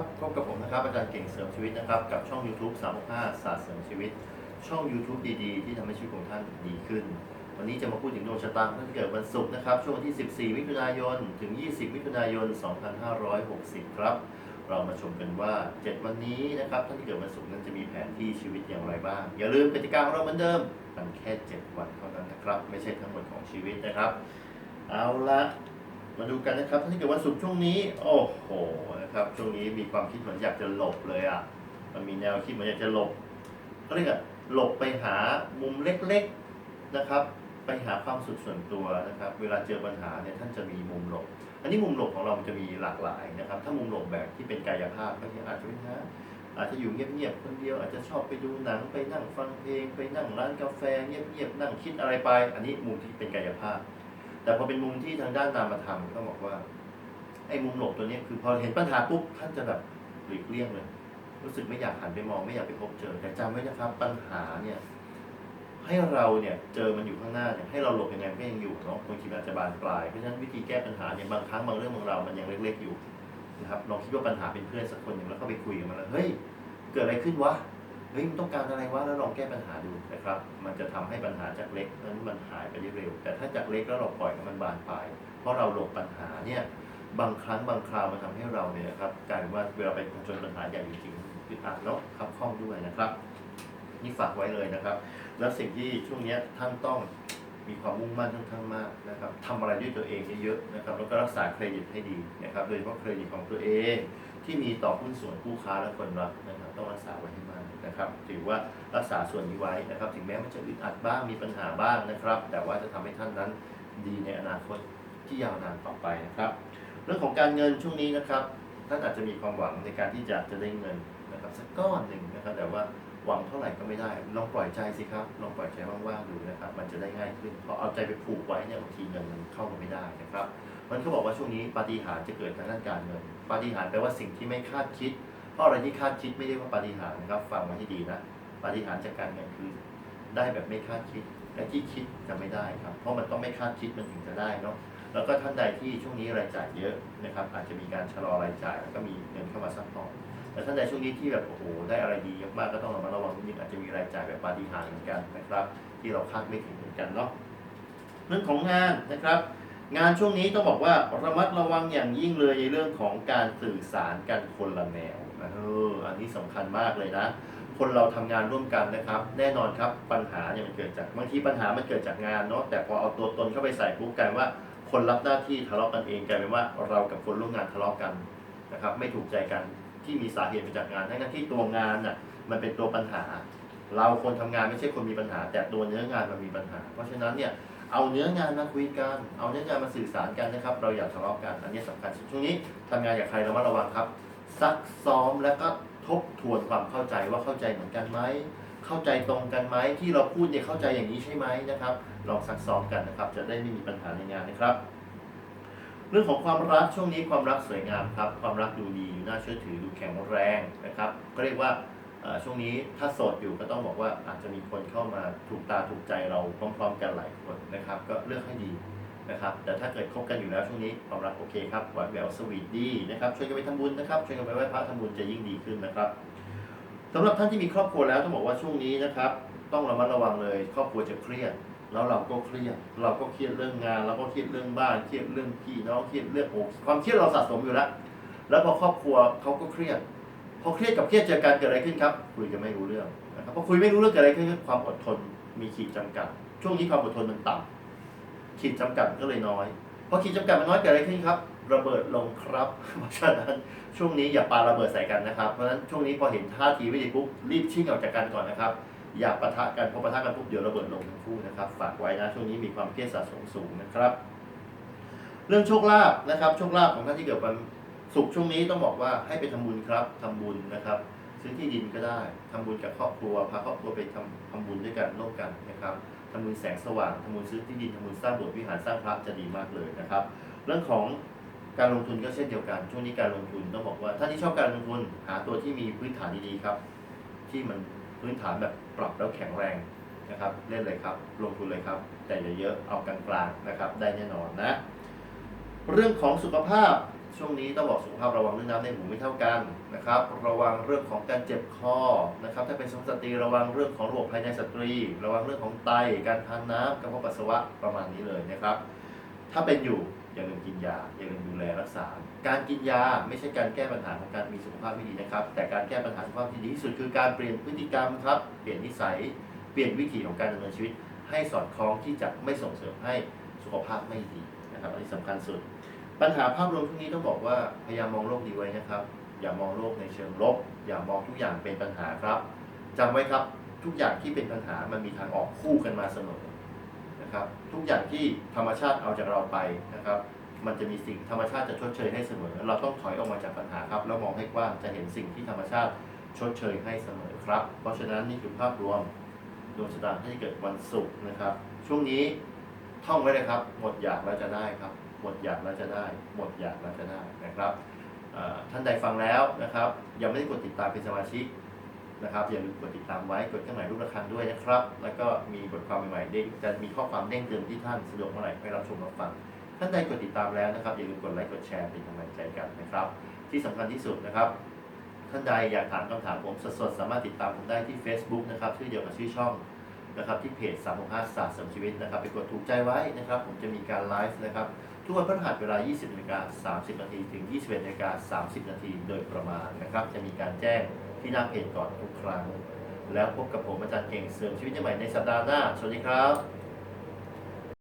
บพบกับผมนะครับ อาจารย์เก่งเสริมชีวิตนะครับ กับช่อง YouTube 365ศาสตร์เสริมชีวิต ช่อง YouTube ดีๆ ที่ทำให้ชีวิตของท่านดีขึ้น วันนี้จะมาพูดถึงดวงชะตาท่านเกิดวันศุกร์นะครับ ช่วงวันที่ 14 มิถุนายน ถึง 20 มิถุนายน 2560 ครับ เรามาชมกันว่า 7 วันนี้นะครับ ท่านที่เกิดวันศุกร์นั้นจะมีแผนที่ชีวิตอย่างไรบ้าง อย่าลืมกติกาของเราเหมือนเดิมมันแค่ 7 วันเท่านั้นนะครับ ไม่ใช่ทั้งหมดของชีวิตนะครับ เอาละ มาดูกันนะครับท่านที่เกิดวันศุกร์ช่วงนี้ โอ้โหนะครับช่วงนี้มีความคิดเหมือนอยากจะหลบเลยอะมันมีแนวคิดเหมือนอยากจะหลบก็เรียกหลบไปหามุมเล็กๆนะครับ ไปหาความสุขส่วนตัวนะครับ เวลาเจอปัญหาเนี่ยท่านจะมีมุมหลบ อันนี้มุมหลบของเรามันจะมีหลากหลายนะครับ ถ้ามุมหลบแบบที่เป็นกายภาพก็อาจจะเป็นนะอาจจะอยู่เงียบๆคนเดียวอาจจะชอบไปดูหนังไปนั่งฟังเพลง ไปนั่งร้านกาแฟเงียบๆนั่งคิดอะไรไป อันนี้มุมที่เป็นกายภาพ แต่พอเป็นมุมที่ทางด้านนามธรรมก็บอกว่า ไอ้มุมหลบตัวนี้คือพอเห็นปัญหาปุ๊บท่านจะแบบหลีกเลี่ยงเลย รู้สึกไม่อยากหันไปมองไม่อยากไปพบเจอ แต่จำไว้นะครับ ปัญหาเนี่ย ให้เราเนี่ยเจอมันอยู่ข้างหน้าเนี่ยให้เราหลบยังไงมันก็ยังอยู่เนาะบางทีอาจจะบานปลายเพราะฉะนั้นวิธีแก้ปัญหาเนี่ยบางครั้งบางเรื่องบางราวมันยังเล็ก ๆอยู่นะครับลองคิดว่าปัญหาเป็นเพื่อนสักคนหนึ่งแล้วเข้าไปคุยกับมันแล้วเฮ้ยเกิดอะไรขึ้นวะ เฮ้ยมันต้องการอะไรวะแล้วลองแก้ปัญหาดูนะครับ มันจะทำให้ปัญหาจากเล็กนั้นมันหายไปได้เร็ว แต่ถ้าจากเล็กแล้วเราปล่อยให้มันบานปลายเพราะเราหลบปัญหาเนี่ยบางครั้งบางคราวมันทำให้เราเนี่ยนะครับกลายเป็นว่าเวลาไปจญปัญหาใหญ่จริงๆอึดอัดแล้วขับข้องด้วยนะครับ นี่ฝากไว้เลยนะครับ แล้วสิ่งที่ช่วงนี้ท่านต้องมีความมุ่งมั่นค่อนข้างมากนะครับทำอะไรด้วยตัวเองเยอะๆนะครับ แล้วก็รักษาเครดิตให้ดีนะครับ โดยเฉพาะเครดิตของตัวเอง ที่มีต่อหุ้นส่วนคู่ค้าและคนรักนะครับต้องรักษาไว้ให้มากนะครับถือว่ารักษาส่วนนี้ไว้นะครับ ถึงแม้มันจะอึดอัดบ้างมีปัญหาบ้างนะครับ แต่ว่าจะทำให้ท่านนั้นดีในอนาคตที่ยาวนานต่อไปนะครับ เรื่องของการเงินช่วงนี้นะครับท่านอาจจะมีความหวังในการที่จะจะได้เงินนะครับสักก้อนหนึ่งนะครับ แต่ว่าหวังเท่าไหร่ก็ไม่ได้ ลองปล่อยใจสิครับ ลองปล่อยใจว่างๆดูนะครับ มันจะได้ง่ายขึ้นเพราะเอาใจไปผูกไว้เนี่ยบางทีเงินมันเข้ามาไม่ได้นะครับ มันก็บอกว่าช่วงนี้ปาฏิหาริย์จะเกิดทางด้านการเงินปาฏิหาริย์แปลว่าสิ่งที่ไม่คาดคิด เพราะอะไรที่คาดคิดไม่ได้ว่าปาฏิหาริย์นะครับ ฟังไว้ให้ดีนะปาฏิหาริย์จากการเงินคือได้แบบไม่คาดคิด และที่คิดจะไม่ได้ครับ เพราะมันต้องไม่คาดคิดมันถึงจะได้เนาะแล้วก็ท่านใดที่ช่วงนี้รายจ่ายเยอะนะครับ อาจจะมีการชะลอรายจ่ายแล้วก็มีเงินเข้ามาซัพพอร์ตแต่ท่านใดช่วงนี้ที่แบบโอ้โหได้อะไรดีมากก็ต้องระมัดระวังนิดนึงอาจจะมีรายจ่ายแบบปาฏิหาริย์เหมือนกันนะครับ ที่เราคาดไม่ถึงเหมือนกันเนาะเรื่องของงานนะครับ งานช่วงนี้ต้องบอกว่าระมัดระวังอย่างยิ่งเลยในเรื่องของการสื่อสารกันคนละแนวนะเอออันนี้สำคัญมากเลยนะ คนเราทำงานร่วมกันนะครับ แน่นอนครับปัญหาเนี่ยมันเกิดจากบางทีปัญหามันเกิดจากงานเนาะแต่พอเอาตัวตนเข้าไปใส่ปุ๊บกลายเป็นว่าคนรับหน้าที่ทะเลาะกันเองกลายเป็นว่าเรากับคนร่วมงานทะเลาะกันนะครับ ไม่ถูกใจกันที่มีสาเหตุมาจากงานทั้งที่ตัวงานน่ะมันเป็นตัวปัญหา เราคนทำงานไม่ใช่คนมีปัญหา แต่ตัวเนื้องานมันมีปัญหา เพราะฉะนั้นเนี่ย เอาเนื้องานมาคุยกัน เอาเนื้องานมาสื่อสารกันนะครับ เราอย่าทะเลาะกัน อันนี้สำคัญช่วงนี้ทำงานกับใครระมัดระวังครับ ซักซ้อมแล้วก็ทบทวนความเข้าใจว่าเข้าใจเหมือนกันไหม เข้าใจตรงกันไหมที่เราพูดเนี่ยเข้าใจอย่างนี้ใช่ไหมนะครับ ลองซักซ้อมกันนะครับ จะได้ไม่มีปัญหาในงานนะครับ เรื่องของความรักช่วงนี้ความรักสวยงามครับ ความรักดูดีดูน่าเชื่อถือดูแข็งแรงนะครับ ก็เรียกว่า ช่วงนี้ถ้าโสดอยู่ก็ต้องบอกว่าอาจจะมีคนเข้ามาถูกตาถูกใจเราพร้อมๆกันหลายคนนะครับ ก็เลือกให้ดีนะครับ แต่ถ้าเกิดคบกันอยู่แล้วช่วงนี้ความรักโอเคครับหวานแหววสวีทดีนะครับช่วยกันไปทำบุญนะครับช่วยกันไปไหว้พระทำบุญจะยิ่งดีขึ้นนะครับสำหรับท่านที่มีครอบครัวแล้วต้องบอกว่าช่วงนี้นะครับ ต้องระมัดระวังเลย ครอบครัวจะเครียดแล้วเราก็เครียด เราก็เครียดเรื่องงานเราก็เครียดเรื่องบ้านเครียดเรื่องพี่น้องเครียดเรื่องโอ้ความเครียดเราสะสมอยู่แล้ว แล้วพอครอบครัวเขาก็เครียด พอเครียดกับเครียดเจอกันเกิดอะไรขึ้นครับ คุยกันไม่รู้เรื่องนะครับพอคุยไม่รู้เรื่องเกิดอะไรขึ้นความอดทนมีขีดจำกัด ช่วงนี้ความอดทนมันต่ำขีดจำกัดก็เลยน้อยพอขีดจำกัดมันน้อยเกิดอะไรขึ้นครับระเบิดลงครับเพราะฉะนั้นช่วงนี้อย่าปาระเบิดใส่กันนะครับ เพราะฉะนั้นช่วงนี้พอเห็นท่าทีไม่ดีปุ๊บรีบชิ่งออกจากกันก่อนนะครับ อย่าปะทะกันพอปะทะกันปุ๊บเดี๋ยวระเบิดลงทั้งคู่นะครับ ฝากไว้นะช่วงนี้มีความเครียดสะสมสูงนะครับ เรื่องโชคลาภนะครับโชคลาภของท่านที่เกิดวัน ศุกร์ช่วงนี้ต้องบอกว่าให้ไปทำบุญครับทำบุญนะครับ ซื้อที่ดินก็ได้ทำบุญกับครอบครัวพาครอบครัวไปทำทำบุญด้วยกันร่วมกันนะครับทำบุญแสงสว่างทำบุญซื้อที่ดินทำบุญสร้างโบสถ์วิหารสร้างพระจะดีมากเลยนะครับ เรื่องของการลงทุนก็เช่นเดียวกันช่วงนี้การลงทุนต้องบอกว่าท่านที่ชอบการลงทุนหาตัวที่มีพื้นฐานดีๆครับ ที่มันพื้นฐานแบบปรับแล้วแข็งแรงนะครับ เล่นเลยครับ ลงทุนเลยครับ แต่อย่าเยอะเอากลางๆนะครับ ได้แน่นอนนะ เรื่องของสุขภาพ ช่วงนี้ต้องบอกสุขภาพระวังเรื่องน้ำในหูไม่เท่ากันนะครับ ระวังเรื่องของการเจ็บคอนะครับ ถ้าเป็นสุภาพสตรีระวังเรื่องของระบบภายในสตรี ระวังเรื่องของไต การทานน้ำกระเพาะปัสสาวะประมาณนี้เลยนะครับ ถ้าเป็นอยู่อย่าลืมกินยาอย่าลืมดูแลรักษา การกินยาไม่ใช่การแก้ปัญหาของการมีสุขภาพไม่ดีนะครับ แต่การแก้ปัญหาสุขภาพที่ดีที่สุดคือการเปลี่ยนพฤติกรรมครับ เปลี่ยนนิสัย เปลี่ยนวิถีของการดำเนินชีวิต ให้สอดคล้องที่จะไม่ส่งเสริมให้สุขภาพไม่ดีนะครับ อันนี้สำคัญสุด ปัญหาภาพรวมทุกนี้ต้องบอกว่าพยายามมองโลกดีไว้นะครับ อย่ามองโลกในเชิงลบ อย่ามองทุกอย่างเป็นปัญหาครับจำไว้ครับทุกอย่างที่เป็นปัญหามันมีทางออกคู่กันมาเสมอนะครับ ทุกอย่างที่ธรรมชาติเอาจากเราไปนะครับ มันจะมีสิ่งธรรมชาติจะชดเชยให้เสมอ เราต้องถอยออกมาจากปัญหาครับ แล้วมองให้กว้างจะเห็นสิ่งที่ธรรมชาติชดเชยให้เสมอครับ เพราะฉะนั้นนี่คือภาพรวมดวงชะตาที่เกิดวันศุกร์นะครับ ช่วงนี้ท่องไว้เลยครับ หมดอยากแล้วจะได้ครับ หมดอยากแล้วจะได้ หมดอยากแล้วจะได้นะครับท่านใดฟังแล้วนะครับ ยังไม่ได้กดติดตามเป็นสมาชิกนะครับอย่าลืมกดติดตามไว้กดเครื่องหมายรูประฆังด้วยนะครับ แล้วก็มีบทความใหม่ๆเด้งจะมีข้อความเด้งเตือนที่ท่านสะดวกเมื่อไหร่ให้รับชมรับฟังท่านใดกดติดตามแล้วนะครับอย่าลืมกดไลค์กดแชร์เป็นกำลังใจกันนะครับ ที่สำคัญที่สุดนะครับท่านใดอยากถามคำถามผมสดๆ สามารถติดตามผมได้ที่ Facebook นะครับชื่อเดียวกับชื่อช่องนะครับที่เพจ365ศาสตร์เสริมชีวิตนะครับไปกดถูกใจไว้นะครับ ผมจะมีการไลฟ์นะครับ ทุกวันพฤหัสเวลา 20นาฬิกา30 นาที ถึง 21นาฬิกา30 นาที โดยประมาณนะครับ จะมีการแจ้งที่หน้าเพจก่อนทุกครั้ง แล้วพบกับผมอาจารย์เก่งเสริมชีวิตใหม่ในสัปดาห์หน้า สวัสดีครับ